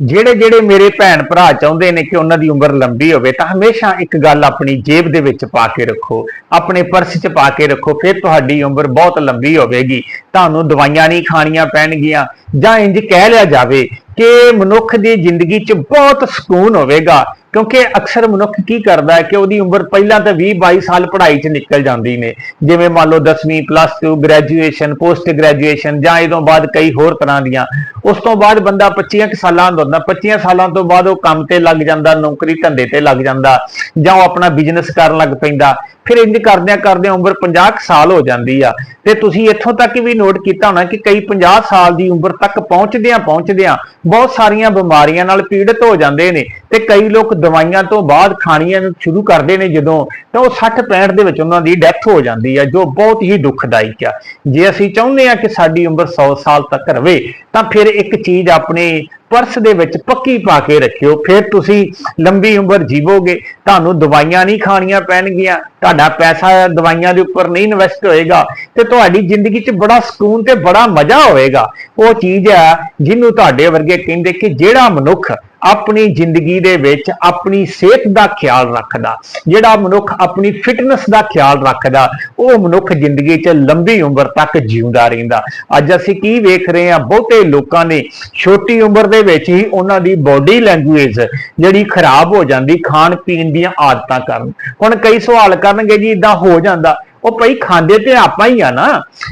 ਜਿਹੜੇ ਜਿਹੜੇ ਮੇਰੇ ਭੈਣ ਭਰਾ ਚਾਹੁੰਦੇ ਨੇ ਕਿ ਉਹਨਾਂ ਦੀ ਉਮਰ ਲੰਬੀ ਹੋਵੇ, ਤਾਂ ਹਮੇਸ਼ਾ ਇੱਕ ਗੱਲ ਆਪਣੀ ਜੇਬ ਦੇ ਵਿੱਚ ਪਾ ਕੇ ਰੱਖੋ, ਆਪਣੇ ਪਰਸ 'ਚ ਪਾ ਕੇ ਰੱਖੋ, ਫਿਰ ਤੁਹਾਡੀ ਉਮਰ ਬਹੁਤ ਲੰਬੀ ਹੋਵੇਗੀ। ਤੁਹਾਨੂੰ ਦਵਾਈਆਂ ਨਹੀਂ ਖਾਣੀਆਂ ਪੈਣਗੀਆਂ। ਜਾਂ ਇੰਜ ਕਹਿ ਲਿਆ ਜਾਵੇ ਕਿ ਮਨੁੱਖ ਦੀ ਜ਼ਿੰਦਗੀ 'ਚ ਬਹੁਤ ਸਕੂਨ ਹੋਵੇਗਾ। ਕਿਉਂਕਿ ਅਕਸਰ ਮਨੁੱਖ ਕੀ ਕਰਦਾ ਹੈ ਕਿ ਉਹਦੀ ਉਮਰ ਪਹਿਲਾਂ ਤਾਂ 20 22 ਸਾਲ ਪੜ੍ਹਾਈ 'ਚ ਨਿਕਲ ਜਾਂਦੀ ਨੇ। ਜਿਵੇਂ ਮੰਨ ਲਓ 10ਵੀਂ ਪਲੱਸ 2 ਗ੍ਰੈਜੂਏਸ਼ਨ ਪੋਸਟ ਗ੍ਰੈਜੂਏਸ਼ਨ ਜਾਂ ਇਹ ਤੋਂ ਬਾਅਦ ਕਈ ਹੋਰ ਤਰ੍ਹਾਂ ਦੀਆਂ। ਉਸ ਤੋਂ ਬਾਅਦ ਬੰਦਾ 25 ਕੁ ਸਾਲਾਂ ਦਾ ਹੁੰਦਾ। 25 ਸਾਲਾਂ ਤੋਂ ਬਾਅਦ ਉਹ ਕੰਮ ਤੇ ਲੱਗ ਜਾਂਦਾ, ਨੌਕਰੀ ਧੰਦੇ ਤੇ ਲੱਗ ਜਾਂਦਾ ਜਾਂ ਉਹ ਆਪਣਾ ਬਿਜ਼ਨਸ ਕਰਨ ਲੱਗ ਪੈਂਦਾ। ਫਿਰ ਇੰਜ ਕਰਦਿਆਂ ਕਰਦਿਆਂ ਉਮਰ 50 ਕੁ ਸਾਲ ਹੋ ਜਾਂਦੀ ਆ। ਤੇ ਤੁਸੀਂ ਇੱਥੋਂ ਤੱਕ ਵੀ ਨੋਟ ਕੀਤਾ ਹੋਣਾ ਕਿ ਕਈ 50 ਸਾਲ ਦੀ ਉਮਰ ਤੱਕ ਪਹੁੰਚਦਿਆਂ ਪਹੁੰਚਦਿਆਂ ਬਹੁਤ ਸਾਰੀਆਂ ਬਿਮਾਰੀਆਂ ਨਾਲ ਪੀੜਤ ਹੋ ਜਾਂਦੇ ਨੇ ਤੇ ਕਈ ਲੋਕ ਦਵਾਈਆਂ ਤੋਂ ਬਾਅਦ ਖਾਣੀਆਂ ਨੂੰ ਸ਼ੁਰੂ ਕਰਦੇ ਨੇ ਜਦੋਂ, ਤਾਂ ਉਹ 60 65 ਦੇ ਵਿੱਚ ਉਹਨਾਂ ਦੀ ਡੈਥ ਹੋ ਜਾਂਦੀ ਹੈ ਜੋ ਬਹੁਤ ਹੀ ਦੁਖਦਾਇਕ ਆ। ਜੇ ਅਸੀਂ ਚਾਹੁੰਦੇ ਆ ਕਿ ਸਾਡੀ ਉਮਰ 100 ਸਾਲ ਤੱਕ ਰਵੇ, ਤਾਂ ਫਿਰ ਇੱਕ ਚੀਜ਼ ਆਪਣੇ ਪਰਸ ਦੇ ਵਿੱਚ ਪੱਕੀ ਪਾ ਕੇ ਰੱਖਿਓ। ਫਿਰ ਤੁਸੀਂ ਲੰਬੀ ਉਮਰ ਜੀਵੋਗੇ, ਤੁਹਾਨੂੰ ਦਵਾਈਆਂ ਨਹੀਂ ਖਾਣੀਆਂ ਪੈਣਗੀਆਂ, ਤੁਹਾਡਾ ਪੈਸਾ ਦਵਾਈਆਂ ਦੇ ਉੱਪਰ ਨਹੀਂ ਇਨਵੈਸਟ ਹੋਏਗਾ, ਤੇ ਤੁਹਾਡੀ ਜ਼ਿੰਦਗੀ 'ਚ ਬੜਾ ਸਕੂਨ ਤੇ ਬੜਾ ਮਜ਼ਾ ਹੋਏਗਾ। ਉਹ ਚੀਜ਼ ਆ, ਜਿਹਨੂੰ ਤੁਹਾਡੇ ਵਰਗੇ ਕਹਿੰਦੇ ਕਿ ਜਿਹੜਾ ਮਨੁੱਖ ਆਪਣੀ ਜ਼ਿੰਦਗੀ ਦੇ ਵਿੱਚ ਆਪਣੀ ਸਿਹਤ ਦਾ ਖਿਆਲ ਰੱਖਦਾ, ਜਿਹੜਾ ਮਨੁੱਖ ਆਪਣੀ ਫਿਟਨੈਸ ਦਾ ਖਿਆਲ ਰੱਖਦਾ, ਉਹ ਮਨੁੱਖ ਜ਼ਿੰਦਗੀ 'ਚ ਲੰਬੀ ਉਮਰ ਤੱਕ ਜਿਉਂਦਾ ਰਹਿੰਦਾ। ਅੱਜ ਅਸੀਂ ਕੀ ਵੇਖ ਰਹੇ ਹਾਂ, ਬਹੁਤੇ ਲੋਕਾਂ ਨੇ ਛੋਟੀ ਉਮਰ ਦੇ ਵਿੱਚ ਹੀ ਉਹਨਾਂ ਦੀ ਬਾਡੀ ਲੈਂਗੁਏਜ ਜਿਹੜੀ ਖਰਾਬ ਹੋ ਜਾਂਦੀ ਖਾਣ ਪੀਣ ਦੀਆਂ ਆਦਤਾਂ ਕਾਰਨ। ਹੁਣ ਕਈ ਸਵਾਲ ਕਰਨਗੇ ਜੀ ਇਦਾਂ ਹੋ ਜਾਂਦਾ ਉਹ ਭਈ ਖਾਂਦੇ ਤੇ ਆਪਾਂ ਹੀ ਆ ਨਾ।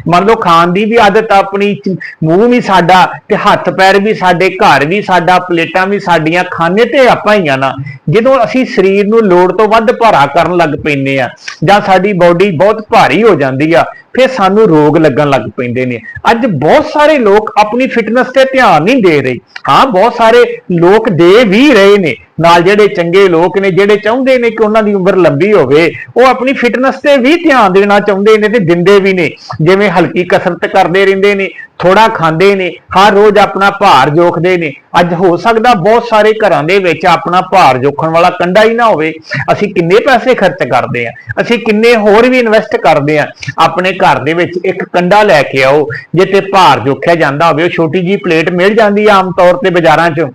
ਮੰਨ ਲਓ ਖਾਣ ਦੀ ਵੀ ਆਦਤ ਆਪਣੀ, ਮੂੰਹ ਵੀ ਸਾਡਾ ਤੇ ਹੱਥ ਪੈਰ ਵੀ ਸਾਡੇ, ਘਰ ਵੀ ਸਾਡਾ, ਪਲੇਟਾਂ ਵੀ ਸਾਡੀਆਂ ਖਾਣੇ ਤੇ ਆਪਾਂ ਹੀ ਆ ਨਾ। ਜਦੋਂ ਅਸੀਂ ਸਰੀਰ ਨੂੰ ਲੋੜ ਤੋਂ ਵੱਧ ਭਾਰਾ ਕਰਨ ਲੱਗ ਪੈਂਦੇ ਆ ਜਾਂ ਸਾਡੀ ਬਾਡੀ ਬਹੁਤ ਭਾਰੀ ਹੋ ਜਾਂਦੀ ਆ ਫਿਰ ਸਾਨੂੰ ਰੋਗ ਲੱਗਣ ਲੱਗ ਪੈਂਦੇ ਨੇ। ਅੱਜ ਬਹੁਤ ਸਾਰੇ ਲੋਕ ਆਪਣੀ ਫਿਟਨੈਸ ਤੇ ਧਿਆਨ ਨਹੀਂ ਦੇ ਰਹੇ। ਹਾਂ, ਬਹੁਤ ਸਾਰੇ ਲੋਕ ਦੇ ਵੀ ਰਹੇ ਨੇ। ਨਾਲ ਜਿਹੜੇ ਚੰਗੇ ਲੋਕ ਨੇ, ਜਿਹੜੇ ਚਾਹੁੰਦੇ ਨੇ ਕਿ ਉਹਨਾਂ ਦੀ ਉਮਰ ਲੰਬੀ ਹੋਵੇ, ਉਹ ਆਪਣੀ ਫਿਟਨੈਸ ਤੇ ਵੀ ਧਿਆਨ ਦੇਣਾ ਚਾਹੁੰਦੇ ਨੇ ਤੇ ਦਿੰਦੇ ਵੀ ਨੇ। ਜਿਵੇਂ ਹਲਕੀ ਕਸਰਤ ਕਰਦੇ ਰਹਿੰਦੇ ਨੇ ਥੋੜਾ ਖਾਂਦੇ ਨੇ, ਹਰ ਰੋਜ਼ ਆਪਣਾ ਭਾਰ ਜੋਖਦੇ ਨੇ। ਅੱਜ ਹੋ ਸਕਦਾ ਬਹੁਤ ਸਾਰੇ ਘਰਾਂ ਦੇ ਵਿੱਚ ਆਪਣਾ ਭਾਰ ਜੋਖਣ ਵਾਲਾ ਕੰਡਾ ਹੀ ਨਾ ਹੋਵੇ। ਅਸੀਂ ਕਿੰਨੇ ਪੈਸੇ ਖਰਚ ਕਰਦੇ ਆ ਅਸੀਂ ਕਿੰਨੇ ਹੋਰ ਵੀ ਇਨਵੈਸਟ ਕਰਦੇ ਆ ਆਪਣੇ ਘਰ ਦੇ ਵਿੱਚ ਇੱਕ ਕੰਡਾ ਲੈ ਕੇ ਆਓ ਜੇ ਤੇ ਭਾਰ ਜੋਖਿਆ ਜਾਂਦਾ ਹੋਵੇ, ਉਹ ਛੋਟੀ ਜੀ ਪਲੇਟ ਮਿਲ ਜਾਂਦੀ ਆ ਆਮ ਤੌਰ ਤੇ ਬਾਜ਼ਾਰਾਂ 'ਚ।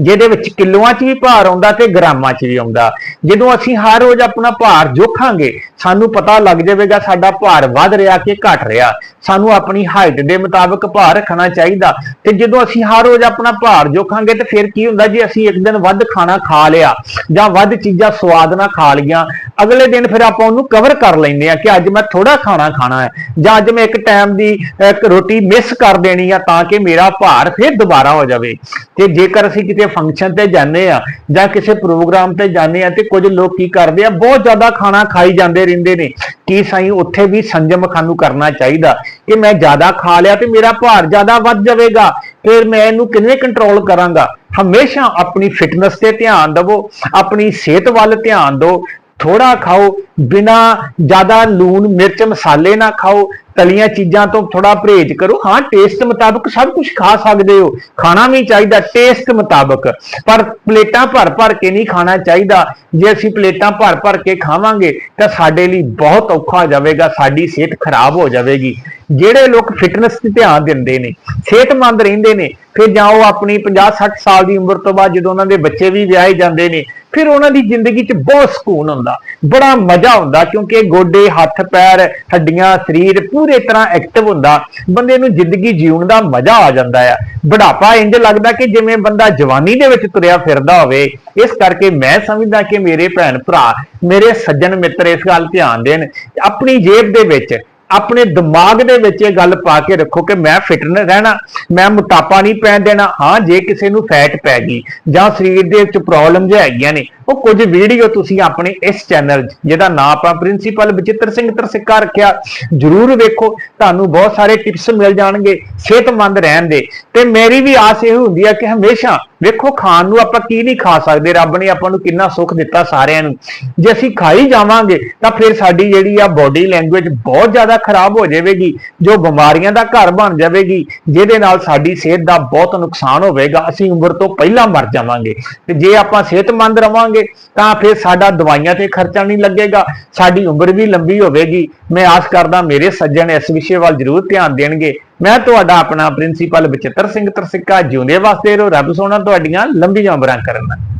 ਜਿਹਦੇ ਵਿੱਚ ਕਿਲੋਆਂ 'ਚ ਵੀ ਭਾਰ ਆਉਂਦਾ ਤੇ ਗ੍ਰਾਮਾਂ 'ਚ ਵੀ ਆਉਂਦਾ। ਜਦੋਂ ਅਸੀਂ ਹਰ ਰੋਜ਼ ਆਪਣਾ ਭਾਰ ਜੋਖਾਂਗੇ ਸਾਨੂੰ ਪਤਾ ਲੱਗ ਜਾਵੇਗਾ ਸਾਡਾ ਭਾਰ ਵੱਧ ਰਿਹਾ ਕਿ ਘਟ ਰਿਹਾ। ਸਾਨੂੰ ਆਪਣੀ ਹਾਈਟ ਦੇ ਮੁਤਾਬਕ ਭਾਰ ਰੱਖਣਾ ਚਾਹੀਦਾ। ਤੇ ਜਦੋਂ ਅਸੀਂ ਹਰ ਰੋਜ਼ ਆਪਣਾ ਭਾਰ ਜੋਖਾਂਗੇ ਤੇ ਫਿਰ ਕੀ ਹੁੰਦਾ ਜੇ, ਅਸੀਂ ਇੱਕ ਦਿਨ ਵੱਧ ਖਾਣਾ ਖਾ ਲਿਆ ਜਾਂ ਵੱਧ ਚੀਜ਼ਾਂ ਸਵਾਦ ਨਾਲ ਖਾ ਲਈਆਂ, ਅਗਲੇ ਦਿਨ ਫਿਰ ਆਪਾਂ ਉਹਨੂੰ ਕਵਰ ਕਰ ਲੈਂਦੇ ਆ ਕਿ ਅੱਜ ਮੈਂ ਥੋੜਾ ਖਾਣਾ ਖਾਣਾ ਹੈ ਜਾਂ ਅੱਜ ਮੈਂ ਇੱਕ ਟਾਈਮ ਦੀ ਇੱਕ ਰੋਟੀ ਮਿਸ ਕਰ ਦੇਣੀ ਆ ਤਾਂ ਕਿ ਮੇਰਾ ਭਾਰ ਫਿਰ ਦੁਬਾਰਾ ਹੋ ਜਾਵੇ। ਤੇ ਜੇਕਰ ਅਸੀਂ ਕਿਤੇ ਫੰਕਸ਼ਨ ਤੇ ਜਾਂਦੇ ਆ ਜਾਂ ਕਿਸੇ ਪ੍ਰੋਗਰਾਮ ਤੇ ਜਾਂਦੇ ਆ ਤੇ ਕੁਝ ਲੋਕ ਕੀ ਕਰਦੇ ਆ, ਬਹੁਤ ਜ਼ਿਆਦਾ ਖਾਣਾ ਖਾਈ ਜਾਂਦੇ ਰਹਿੰਦੇ ਨੇ। ਕੀ ਸਾਈ ਉੱਥੇ ਵੀ ਸੰਜਮ ਖਾਨੂੰ ਕਰਨਾ ਚਾਹੀਦਾ? ਕਿ ਮੈਂ ਜ਼ਿਆਦਾ ਖਾ ਲਿਆ ਤੇ ਮੇਰਾ ਭਾਰ ਜ਼ਿਆਦਾ ਵੱਧ ਜਾਵੇਗਾ। ਫਿਰ ਮੈਂ ਇਹਨੂੰ ਕਿਵੇਂ ਕੰਟਰੋਲ ਕਰਾਂਗਾ? ਹਮੇਸ਼ਾ ਆਪਣੀ ਫਿਟਨੈਸ ਤੇ ਧਿਆਨ ਦਿਵੋ, ਆਪਣੀ ਸਿਹਤ ਵੱਲ ਧਿਆਨ ਦਿਓ। ਥੋੜਾ ਖਾਓ ਬਿਨਾ ਜ਼ਿਆਦਾ ਲੂਣ, ਮਿਰਚ, ਮਸਾਲੇ ਨਾ ਖਾਓ, ਤਲੀਆਂ ਚੀਜ਼ਾਂ ਤੋਂ ਥੋੜਾ ਪਰਹੇਜ਼ ਕਰੋ। ਹਾਂ ਟੇਸਟ ਮੁਤਾਬਕ ਸਭ ਕੁਝ ਖਾ ਸਕਦੇ ਹੋ। ਖਾਣਾ ਵੀ ਚਾਹੀਦਾ ਟੇਸਟ ਮੁਤਾਬਕ। ਪਰ ਪਲੇਟਾਂ ਭਰ ਭਰ ਕੇ ਨਹੀਂ ਖਾਣਾ ਚਾਹੀਦਾ। ਜੇ ਅਸੀਂ ਪਲੇਟਾਂ ਭਰ ਭਰ ਕੇ ਖਾਵਾਂਗੇ, ਤਾਂ ਸਾਡੇ ਲਈ ਬਹੁਤ ਔਖਾ ਹੋ ਜਾਵੇਗਾ, ਸਾਡੀ ਸਿਹਤ ਖਰਾਬ ਹੋ ਜਾਵੇਗੀ। ਜਿਹੜੇ ਲੋਕ ਫਿਟਨੈਸ ਤੇ ਧਿਆਨ ਦਿੰਦੇ ਨੇ, ਸਿਹਤਮੰਦ ਰਹਿੰਦੇ ਨੇ, ਫਿਰ ਜਾਂ ਉਹ ਆਪਣੀ 50 60 ਸਾਲ ਦੀ ਉਮਰ ਤੋਂ ਬਾਅਦ ਜਦੋਂ ਉਹਨਾਂ ਦੇ ਬੱਚੇ ਵੀ ਵਿਆਹੇ ਜਾਂਦੇ ਨੇ, ਫਿਰ ਉਹਨਾਂ ਦੀ ਜ਼ਿੰਦਗੀ 'ਚ ਬਹੁਤ ਸਕੂਨ ਹੁੰਦਾ। ਬੜਾ ਮਜ਼ਾ ਹੁੰਦਾ ਕਿਉਂਕਿ ਗੋਡੇ, ਹੱਥ, ਪੈਰ, ਹੱਡੀਆਂ, ਸਰੀਰ ਪੂਰੇ ਤਰ੍ਹਾਂ ਐਕਟਿਵ ਹੁੰਦਾ। ਬੰਦੇ ਨੂੰ ਜ਼ਿੰਦਗੀ ਜਿਉਣ ਦਾ ਮਜ਼ਾ ਆ ਜਾਂਦਾ ਆ। ਬੁਢਾਪਾ ਇੰਜ ਲੱਗਦਾ ਕਿ ਜਿਵੇਂ ਬੰਦਾ ਜਵਾਨੀ ਦੇ ਵਿੱਚ ਤੁਰਿਆ ਫਿਰਦਾ ਹੋਵੇ। ਇਸ ਕਰਕੇ ਮੈਂ ਸਮਝਦਾ ਕਿ ਮੇਰੇ ਭੈਣ ਭਰਾ, ਮੇਰੇ ਸੱਜਣ ਮਿੱਤਰ ਇਸ ਗੱਲ ਧਿਆਨ ਦੇਣ। ਆਪਣੀ ਜੇਬ ਦੇ ਵਿੱਚ, ਆਪਣੇ ਦਿਮਾਗ ਦੇ ਵਿੱਚ ਇਹ ਗੱਲ ਪਾ ਕੇ ਰੱਖੋ ਕਿ ਮੈਂ ਫਿਟ ਰਹਿਣਾ, ਮੈਂ ਮੋਟਾਪਾ ਨਹੀਂ ਪੈਣ ਦੇਣਾ। ਹਾਂ, ਜੇ ਕਿਸੇ ਨੂੰ ਫੈਟ ਪੈ ਗਈ ਜਾਂ ਸਰੀਰ ਦੇ ਵਿੱਚ ਪ੍ਰੋਬਲਮਸ ਹੈਗੀਆਂ ਨੇ ਉਹ ਕੁਝ ਵੀਡੀਓ ਤੁਸੀਂ ਆਪਣੇ ਇਸ ਚੈਨਲ ਜਿਹਦਾ ਨਾਮ ਆਪਾਂ ਪ੍ਰਿੰਸੀਪਲ ਬਚਿੱਤਰ ਸਿੰਘ ਤਰਸਿੱਕਾ ਰੱਖਿਆ, ਜਰੂਰ ਵੇਖੋ, ਤੁਹਾਨੂੰ ਬਹੁਤ ਸਾਰੇ ਟਿਪਸ ਮਿਲ ਜਾਣਗੇ, ਸਿਹਤਮੰਦ ਰਹਿਣ ਦੇ। ਤੇ ਮੇਰੀ ਵੀ ਆਸ ਇਹ ਹੁੰਦੀ ਹੈ ਕਿ ਹਮੇਸ਼ਾ ਵੇਖੋ, ਖਾਣ ਨੂੰ ਆਪਾਂ ਕੀ ਨਹੀਂ ਖਾ ਸਕਦੇ, ਰੱਬ ਨੇ ਆਪਾਂ ਨੂੰ ਕਿੰਨਾ ਸੁੱਖ ਦਿੱਤਾ ਸਾਰਿਆਂ ਨੂੰ। ਜੇ ਅਸੀਂ ਖਾਈ ਜਾਵਾਂਗੇ, ਤਾਂ ਫਿਰ ਸਾਡੀ ਜਿਹੜੀ ਆ ਬਾਡੀ ਲੈਂਗੁਏਜ ਬਹੁਤ ਜ਼ਿਆਦਾ ਖਰਾਬ ਹੋ ਜਾਵੇਗੀ, ਜੋ ਬਿਮਾਰੀਆਂ ਦਾ ਘਰ ਬਣ ਜਾਵੇਗੀ, ਜਿਹਦੇ ਨਾਲ ਸਾਡੀ ਸਿਹਤ ਦਾ ਬਹੁਤ ਨੁਕਸਾਨ ਹੋਵੇਗਾ, ਅਸੀਂ ਉਮਰ ਤੋਂ ਪਹਿਲਾਂ ਮਰ ਜਾਵਾਂਗੇ। ਤੇ ਜੇ ਆਪਾਂ ਸਿਹਤਮੰਦ ਰਵਾਂਗੇ ਤਾਂ ਫਿਰ ਸਾਡਾ ਦਵਾਈਆਂ ਤੇ ਖਰਚਾ ਨਹੀਂ ਲੱਗੇਗਾ, ਸਾਡੀ ਉਮਰ ਵੀ ਲੰਬੀ ਹੋਵੇਗੀ। ਮੈਂ ਆਸ ਕਰਦਾ ਮੇਰੇ ਸੱਜਣ ਇਸ ਵਿਸ਼ੇ ਵੱਲ ਜ਼ਰੂਰ ਧਿਆਨ ਦੇਣਗੇ। ਮੈਂ ਤੁਹਾਡਾ ਆਪਣਾ ਪ੍ਰਿੰਸੀਪਲ ਬਚਿੱਤਰ ਸਿੰਘ ਤਰਸਿੱਕਾ, ਜਿਉਂਦੇ ਵਾਸਤੇ ਰਹੋ ਰੱਬ ਸੋਹਣਾ ਤੁਹਾਡੀਆਂ ਲੰਬੀਆਂ ਉਮਰਾਂ ਕਰਨ।